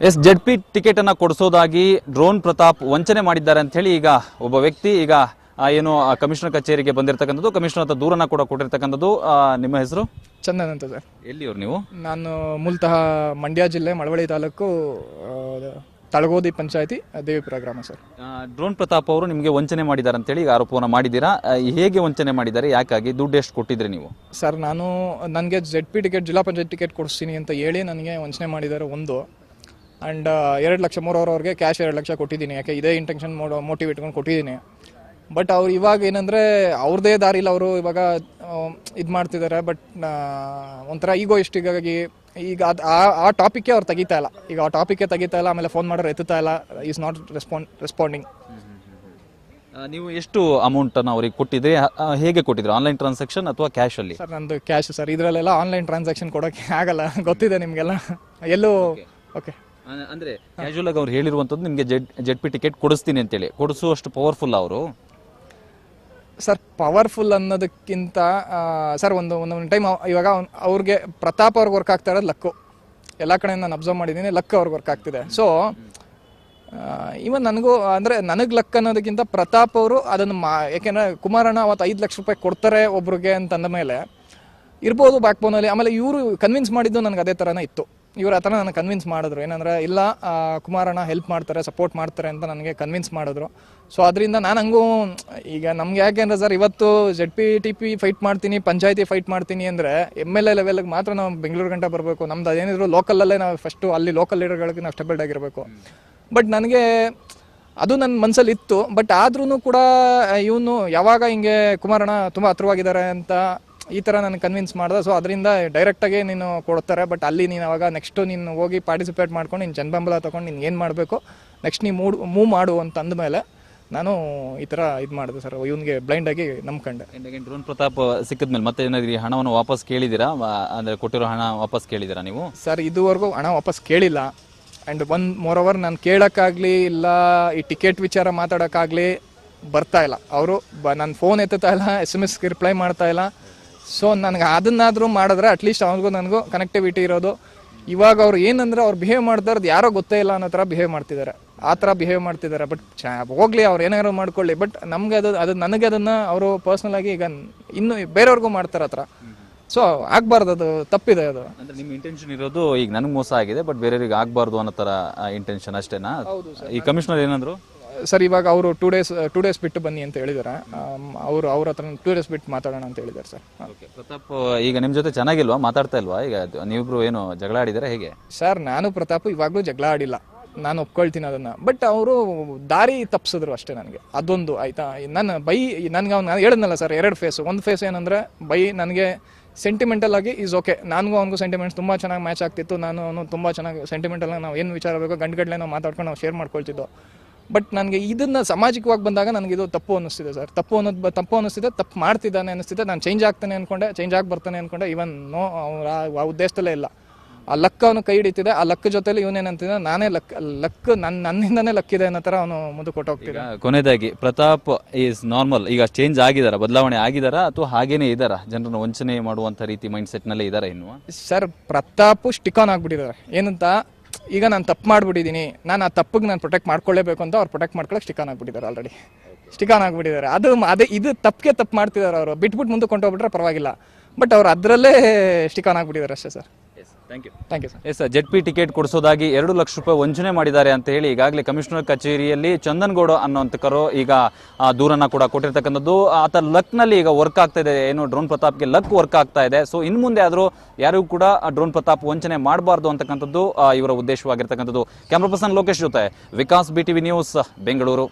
S Z P ticket ಅನ್ನ ಕೊಡಿಸೋದಾಗಿ drone Pratap ವಂಚನೆ ಮಾಡಿದ್ದಾರೆ ಅಂತ ಹೇಳಿ ಈಗ ಒಬ್ಬ ವ್ಯಕ್ತಿ ಈಗ ಏನು ಕಮಿಷನರ್ ಕಚೇರಿಗೆ ಬಂದಿರತಕ್ಕಂಥದ್ದು ಕಮಿಷನರ್ ಹತ್ರ ದೂರನ್ನ ಕೂಡ ಕೊಟ್ಟಿರ್ತಕ್ಕಂಥದ್ದು ನಿಮ್ಮ ಹೆಸರು? ಚಂದನ್ ಅಂತ ಸರ್. ಎಲ್ಲಿಯವ್ರು ನೀವು? ನಾನು ಮೂಲತಃ ಮಂಡ್ಯ ಜಿಲ್ಲೆ ಮಳವಳ್ಳಿ ತಾಲೂಕು ತಳಗೋದಿ ಪಂಚಾಯತಿ ದೇವಿಪುರ ಗ್ರಾಮ ಸರ್. ಡ್ರೋನ್ ಪ್ರತಾಪ್ ಅವರು ನಿಮಗೆ ವಂಚನೆ ಮಾಡಿದ್ದಾರೆ ಅಂತ ಹೇಳಿ ಈಗ ಆರೋಪವನ್ನು ಮಾಡಿದ್ದೀರಾ? ಹೇಗೆ ವಂಚನೆ ಮಾಡಿದ್ದಾರೆ? ಯಾಕಾಗಿ? ದುಡ್ಡು ಎಷ್ಟು ಕೊಟ್ಟಿದ್ರಿ ನೀವು? ಸರ್ ನಾನು ನನಗೆ ಜೆಡ್ ಪಿ ಟಿಕೆಟ್ ಜಿಲ್ಲಾ ಪಂಚಾಯತ್ ಟಿಕೆಟ್ ಕೊಡಿಸ್ತೀನಿ ಅಂತ ಹೇಳಿ ನನಗೆ ವಂಚನೆ ಮಾಡಿದ್ದಾರೆ ಒಂದು. ಆ್ಯಂಡ್ ಎರಡು ಲಕ್ಷ ಮೂರವ್ರವ್ರಿಗೆ ಕ್ಯಾಶ್ ಎರಡು ಲಕ್ಷ ಕೊಟ್ಟಿದ್ದೀನಿ. ಯಾಕೆ ಇದೇ ಇಂಟೆನ್ಷನ್ ಮೋಡ್ ಮೋಟಿವ್ ಇಟ್ಕೊಂಡು ಕೊಟ್ಟಿದ್ದೀನಿ. ಬಟ್ ಅವ್ರು ಇವಾಗ ಏನಂದರೆ ಅವ್ರದ್ದೇ ದಾರಿಲಿ ಅವರು ಇವಾಗ ಇದು ಮಾಡ್ತಿದ್ದಾರೆ ಬಟ್ ಒಂಥರ ಈಗೋ ಇಷ್ಟಿಗಾಗಿ ಈಗ ಅದು ಆ ಆ ಟಾಪಿಕ್ಕೇ ಅವ್ರು ತೆಗಿತಾ ಇಲ್ಲ. ಈಗ ಆ ಟಾಪಿಕ್ಕೇ ತೆಗಿತಾ ಇಲ್ಲ ಆಮೇಲೆ ಫೋನ್ ಮಾಡೋರು ಎತ್ತುತ್ತಾ ಇಲ್ಲ ಈಸ್ ನಾಟ್ ರೆಸ್ಪಾಂಡ್ ರೆಸ್ಪಾಂಡಿಂಗ್ ನೀವು ಎಷ್ಟು ಅಮೌಂಟ್ ಅನ್ನು ಅವ್ರಿಗೆ ಕೊಟ್ಟಿದ್ರಿ? ಹೇಗೆ ಕೊಟ್ಟಿದ್ರು? ಆನ್ಲೈನ್ ಟ್ರಾನ್ಸಾಕ್ಷನ್ ಅಥವಾ ಕ್ಯಾಶ್ ಅಲ್ಲಿ? ಸರ್ ನಂದು ಕ್ಯಾಶ್ ಸರ್. ಇದರಲ್ಲೆಲ್ಲ ಆನ್ಲೈನ್ ಟ್ರಾನ್ಸಾಕ್ಷನ್ ಕೊಡೋಕ್ಕೆ ಆಗಲ್ಲ. ಗೊತ್ತಿದೆ ನಿಮಗೆಲ್ಲ. ಎಲ್ಲೂ ಓಕೆ ಅಂದ್ರೆ ಕ್ಯಾಶುವಲ್ ಆಗಿ ಅವ್ರು ಹೇಳಿರುವಂತದ್ದು ನಿಮಗೆ ಜೆಡ್ ಜೆಡ್ ಪಿ ಟಿಕೆಟ್ ಕೊಡಿಸ್ತೀನಿ ಅಂತೇಳಿ. ಕೊಡಿಸುವಷ್ಟು ಪವರ್ಫುಲ್ ಅವರು? ಸರ್ ಪವರ್ಫುಲ್ ಅನ್ನೋದಕ್ಕಿಂತ ಸರ್ ಒಂದು ಒಂದೊಂದು ಟೈಮ್ ಇವಾಗ ಅವ್ರಿಗೆ ಪ್ರತಾಪ್ ಅವ್ರಿಗೆ ವರ್ಕ್ ಆಗ್ತಾ ಇರೋದು ಲಕ್ಕು. ಎಲ್ಲ ಕಡೆ ನಾನು ಅಬ್ಸರ್ವ್ ಮಾಡಿದ್ದೀನಿ ಲಕ್ ಅವ್ರಿಗೆ ವರ್ಕ್ ಆಗ್ತಿದೆ. ಸೊ ಇವನ್ ನನಗೂ ಅಂದರೆ ನನಗೆ ಲಕ್ ಅನ್ನೋದಕ್ಕಿಂತ ಪ್ರತಾಪ್ ಅವರು ಅದನ್ನು ಮಾ ಯಾಕೆಂದರೆ ಕುಮಾರಣ್ಣ ಅವತ್ತು ಐದು ಲಕ್ಷ ರೂಪಾಯಿ ಕೊಡ್ತಾರೆ ಒಬ್ರಿಗೆ ಅಂತಂದ ಮೇಲೆ ಇರ್ಬೋದು ಬ್ಯಾಕ್ ಬೋನಲ್ಲಿ ಆಮೇಲೆ ಇವರು ಕನ್ವಿನ್ಸ್ ಮಾಡಿದ್ದು ನನಗೆ ಅದೇ ಥರನೇ ಇತ್ತು. ಇವ್ರು ಆ ಥರ ನನಗೆ ಕನ್ವಿನ್ಸ್ ಮಾಡಿದ್ರು. ಏನಂದ್ರೆ, ಇಲ್ಲ ಕುಮಾರಣ್ಣ ಹೆಲ್ಪ್ ಮಾಡ್ತಾರೆ ಸಪೋರ್ಟ್ ಮಾಡ್ತಾರೆ ಅಂತ ನನಗೆ ಕನ್ವಿನ್ಸ್ ಮಾಡಿದ್ರು. ಸೊ ಅದರಿಂದ ನಾನು ಹಂಗೂ, ಈಗ ನಮ್ಗೆ ಯಾಕೆಂದ್ರೆ ಸರ್, ಇವತ್ತು Z P T P fight ಮಾಡ್ತೀನಿ, ಪಂಚಾಯತಿ ಫೈಟ್ ಮಾಡ್ತೀನಿ ಅಂದರೆ ಎಂ ಎಲ್ ಎ ಲೆವೆಲ್ಗೆ ಮಾತ್ರ ನಾವು ಬೆಂಗಳೂರು ಗಂಟೆ ಬರಬೇಕು. ನಮ್ದು ಅದೇನಿದ್ರು ಲೋಕಲಲ್ಲೇ ನಾವು ಫಸ್ಟು ಅಲ್ಲಿ ಲೋಕಲ್ ಲೀಡರ್ಗಳಿಗೆ ನಾವು ಸ್ಟೆಬಲ್ಡ್ ಆಗಿರಬೇಕು. ಬಟ್ ನನಗೆ ಅದು ನನ್ನ ಮನಸ್ಸಲ್ಲಿ ಇತ್ತು. ಬಟ್ ಆದ್ರೂ ಕೂಡ ಇವನು ಯಾವಾಗ ಹಿಂಗೆ ಕುಮಾರಣ್ಣ ತುಂಬ ಹತ್ರವಾಗಿದ್ದಾರೆ ಅಂತ ಈ ಥರ ನಾನು ಕನ್ವಿನ್ಸ್ ಮಾಡಿದೆ. ಸೊ ಅದರಿಂದ ಡೈರೆಕ್ಟಾಗಿ ನೀನು ಕೊಡ್ತಾರೆ. ಬಟ್ ಅಲ್ಲಿ ನೀನು ಅವಾಗ ನೆಕ್ಸ್ಟು ನೀನು ಹೋಗಿ ಪಾರ್ಟಿಸಿಪೇಟ್ ಮಾಡ್ಕೊಂಡು ನಿನ್ನ ಜನಬೆಂಬಲ ತೊಗೊಂಡು ನೀನು ಏನು ಮಾಡಬೇಕು? ನೆಕ್ಸ್ಟ್ ನೀ ಮೂಡ್ ಮೂವ್ ಮಾಡು ಅಂತ ಅಂದಮೇಲೆ ನಾನು ಈ ಥರ ಇದು ಮಾಡಿದೆ ಸರ್ ಇವನಿಗೆ ಬ್ಲೈಂಡಾಗಿ ನಂಬ್ಕೊಂಡೆ. ಡ್ರೋನ್ ಪ್ರತಾಪ್ ಸಿಕ್ಕಿದ್ಮೇಲೆ ಮತ್ತೆ ಏನಾದ್ರಿ ಹಣವನ್ನು ವಾಪಸ್ ಕೇಳಿದ್ದೀರಾ ಅಂದರೆ ಅಂದ್ರೆ ಕೊಟ್ಟಿರೋ ಹಣ ವಾಪಸ್ ಕೇಳಿದ್ದೀರಾ ನೀವು? ಸರ್ ಇದುವರೆಗೂ ಹಣ ವಾಪಸ್ ಕೇಳಿಲ್ಲ. ಆ್ಯಂಡ್ ಒನ್ ಮೋರ್ ಓವರ್ ನಾನು ಕೇಳೋಕ್ಕಾಗಲಿ ಇಲ್ಲ ಈ ಟಿಕೆಟ್ ವಿಚಾರ ಮಾತಾಡೋಕ್ಕಾಗಲಿ ಬರ್ತಾ ಇಲ್ಲ. ಅವರು ಬ ನನ್ನ ಫೋನ್ ಎತ್ತುತ್ತಾ ಇಲ್ಲ ಎಸ್ ಎಂ ಎಸ್ಗೆ ರಿಪ್ಲೈ ಮಾಡ್ತಾ ಇಲ್ಲ. ಸೊ ನನಗೆ ಅದನ್ನಾದರೂ ಮಾಡಿದ್ರೆ ಅಟ್ಲೀಸ್ಟ್ ಅವನಿಗೂ ನನಗೂ ಕನೆಕ್ಟಿವಿಟಿ ಇರೋದು. ಇವಾಗ ಅವ್ರು ಏನಂದ್ರೆ ಅವ್ರು ಬಿಹೇವ್ ಮಾಡ್ತಾ ಇರೋದು ಯಾರೋ ಗೊತ್ತೇ ಇಲ್ಲ ಅನ್ನೋ ಥರ ಬಿಹೇವ್ ಮಾಡ್ತಿದ್ದಾರೆ. ಆ ಥರ ಬಿಹೇವ್ ಮಾಡ್ತಿದ್ದಾರೆ. ಬಟ್ ಹೋಗಲಿ ಹೋಗ್ಲಿ ಅವ್ರು ಏನಾದ್ರು ಮಾಡ್ಕೊಳ್ಳಿ. ಬಟ್ ನಮಗೆ ಅದು ಅದು ನನಗೆ ಅದನ್ನು ಅವರು ಪರ್ಸ್ನಲ್ ಆಗಿ ಈಗ ಇನ್ನು ಬೇರೆಯವ್ರಿಗೂ ಮಾಡ್ತಾರೆ ಆ ಥರ. ಸೊ ಆಗಬಾರ್ದು ಅದು. ತಪ್ಪಿದೆ ಅದು. ಅಂದ್ರೆ ನಿಮ್ಮ ಇಂಟೆನ್ಷನ್ ಇರೋದು ಈಗ ನನಗೆ ಮೋಸ ಆಗಿದೆ ಬಟ್ ಬೇರೆಯವ್ರಿಗೆ ಆಗಬಾರ್ದು ಅನ್ನೋ ತರ ಇಂಟೆನ್ಷನ್ ಅಷ್ಟೇನಾ? ಈ ಕಮಿಷನರ್ ಏನಂದ್ರು? ಸರ್ ಇವಾಗ ಅವರು ಟೂ ಡೇಸ್ ಟೂ ಡೇಸ್ ಬಿಟ್ಟು ಬನ್ನಿ ಅಂತ ಹೇಳಿದ್ದಾರೆ ಅವರು ಅವ್ರ ಹತ್ರ ಟೂ ಡೇಸ್ ಬಿಟ್ಟು ಮಾತಾಡೋಣ ಅಂತ ಹೇಳಿದ್ದಾರೆ ಸರ್. ಓಕೆ ಪ್ರತಾಪ್ ಈಗ ನಿಮ್ಮ ಜೊತೆ ಚೆನ್ನಾಗಿಲ್ವಾ? ಮಾತಾಡ್ತಾ ಇಲ್ವಾ? ಈಗ ಅದು ನೀವಿಬ್ರು ಏನು ಜಗಳ ಆಡಿದಾರೆ ಹೇಗೆ? ಸರ್ ನಾನು ಪ್ರತಾಪ್ ಇವಾಗಲೂ ಜಗಳ ಆಡಿಲ್ಲ. ನಾನು ಒಪ್ಕೊಳ್ತೀನಿ ಅದನ್ನ. ಬಟ್ ಅವರು ದಾರಿ ತಪ್ಪಿಸಿದ್ರು ಅಷ್ಟೇ ನನಗೆ. ಅದೊಂದು ಆಯಿತಾ? ನನ್ನ ಬೈ ನನಗೆ ಅವ್ನು ನಾನು ಹೇಳಿದ್ನಲ್ಲ ಸರ್ ಎರಡು ಫೇಸ್ ಒಂದು ಫೇಸ್ ಏನಂದ್ರೆ ಬೈ ನನಗೆ ಸೆಂಟಿಮೆಂಟಲ್ ಆಗಿ ಈಸ್ ಓಕೆ ನನಗೂ ಅವನಿಗೂ ಸೆಂಟಿಮೆಂಟ್ಸ್ ತುಂಬ ಚೆನ್ನಾಗಿ ಮ್ಯಾಚ್ ಆಗ್ತಿತ್ತು. ನಾನು ಅವನು ತುಂಬ ಚೆನ್ನಾಗಿ ಸೆಂಟಿಮೆಂಟಲ್ ನಾವು ಏನು ವಿಚಾರ ಬೇಕೋ ಗಂಟುಗಟ್ಟಲೆ ನಾವು ಮಾತಾಡ್ಕೊಂಡು ನಾವು ಶೇರ್ ಮಾಡ್ಕೊಳ್ತಿದ್ದೋ. ಬಟ್ ನನಗೆ ಇದನ್ನ ಸಾಮಾಜಿಕವಾಗಿ ಬಂದಾಗ ನನಗೆ ಇದು ತಪ್ಪು ಅನ್ನಿಸ್ತಿದೆ ಸರ್. ತಪ್ಪು ಅನ್ನೋದು ತಪ್ಪು ಅನ್ನಿಸ್ತಿದೆ ತಪ್ಪು ಮಾಡ್ತಿದ್ದಾನೆ ಅನ್ನಿಸ್ತಿದೆ ನಾನು ಚೇಂಜ್ ಆಗ್ತಾನೆ ಅನ್ಕೊಂಡೆ ಚೇಂಜ್ ಆಗಿ ಬರ್ತಾನೆ ಅನ್ಕೊಂಡೆ ಇವನ್ ನೋ ಅವ್ರ ಆ ಉದ್ದೇಶದಲ್ಲೇ ಇಲ್ಲ. ಆ ಲಕ್ ಅವನು ಕೈ ಹಿಡಿತಿದೆ ಆ ಲಕ್ ಜೊತೆಲಿ ಇವನೇನಂತಿದ್ದ ನಾನೇ ಲಕ್ ಲಕ್ ನನ್ನ ನನ್ನಿಂದನೇ ಲಕ್ ಇದೆ ಅನ್ನೋ ಥರ ಅವನು ಮುಂದೆ ಕೊಟ್ಟೋಗ್ತಿದ್ದ ಕೊನೆಯದಾಗಿ ಪ್ರತಾಪ್ ಈಸ್ ನಾರ್ಮಲ್ ಈಗ ಚೇಂಜ್ ಆಗಿದಾರ? ಬದಲಾವಣೆ ಆಗಿದಾರ? ಅಥವಾ ಹಾಗೇನೆ ಇದಾರ? ಜನರನ್ನು ವಂಚನೆ ಮಾಡುವಂತ ರೀತಿ ಮೈಂಡ್ ಸೆಟ್ನಲ್ಲಿ ಇದಾರ ಇನ್ನು? ಸರ್ ಪ್ರತಾಪ್ ಸ್ಟಿಕ್ ಆನ್ ಆಗ್ಬಿಟ್ಟಿದ್ದಾರೆ. ಏನಂತ? ಈಗ ನಾನು ತಪ್ಪು ಮಾಡಿಬಿಟ್ಟಿದ್ದೀನಿ ನಾನು ಆ ತಪ್ಪಿಗೆ ನಾನು ಪ್ರೊಟೆಕ್ಟ್ ಮಾಡ್ಕೊಳ್ಳೇಬೇಕು ಅಂತ ಅವ್ರು ಪ್ರೊಟೆಕ್ಟ್ ಮಾಡ್ಕೊಳ್ಳೋಕೆ ಸ್ಟಿಕ್ ಆನ್ ಆಗಿಬಿಟ್ಟಿದ್ದಾರೆ ಆಲ್ರೆಡಿ ಸ್ಟಿಕ್ ಆನ್ ಆಗ್ಬಿಟ್ಟಿದ್ದಾರೆ ಅದು ಅದೇ ಇದು ತಪ್ಪಿಗೆ ತಪ್ಪು ಮಾಡ್ತಿದ್ದಾರೆ ಅವರು. ಬಿಟ್ಬಿಟ್ಟು ಮುಂದೆ ಕೊಂಡೋಗ್ಬಿಟ್ರೆ ಪರವಾಗಿಲ್ಲ. ಬಟ್ ಅವ್ರು ಅದರಲ್ಲೇ ಸ್ಟಿಕ್ ಆನ್ ಆಗಿಬಿಟ್ಟಿದ್ದಾರೆ ಅಷ್ಟೇ sir. Thank you thank you sir S Z P ticket ಕೊಡಿಸೋದಾಗಿ ಎರಡು ಲಕ್ಷ ರೂಪಾಯಿ ವಂಚನೆ ಮಾಡಿದ್ದಾರೆ ಅಂತ ಹೇಳಿ ಈಗಾಗಲೇ ಕಮಿಷನರ್ ಕಚೇರಿಯಲ್ಲಿ ಚಂದನ್ಗೌಡ ಅನ್ನೋಂತಕರು ಈಗ ದೂರನ್ನು ಕೂಡ ಕೊಟ್ಟಿರ್ತಕ್ಕಂಥದ್ದು. ಆತ ಲಕ್ನಲ್ಲಿ ಈಗ ವರ್ಕ್ ಆಗ್ತಾ ಇದೆ. ಏನು ಡ್ರೋನ್ ಪ್ರತಾಪ್ಗೆ ಲಕ್ ವರ್ಕ್ ಆಗ್ತಾ ಇದೆ. ಸೊ ಇನ್ನು ಮುಂದೆ ಆದರೂ ಯಾರಿಗೂ ಕೂಡ ಡ್ರೋನ್ ಪ್ರತಾಪ್ ವಂಚನೆ ಮಾಡಬಾರ್ದು ಅಂತಕ್ಕಂಥದ್ದು ಇವರ ಉದ್ದೇಶವಾಗಿರ್ತಕ್ಕಂಥದ್ದು. ಕ್ಯಾಮ್ರಾ ಪರ್ಸನ್ ಲೋಕೇಶ್ ಜೊತೆ Vikas B TV news Bengaluru.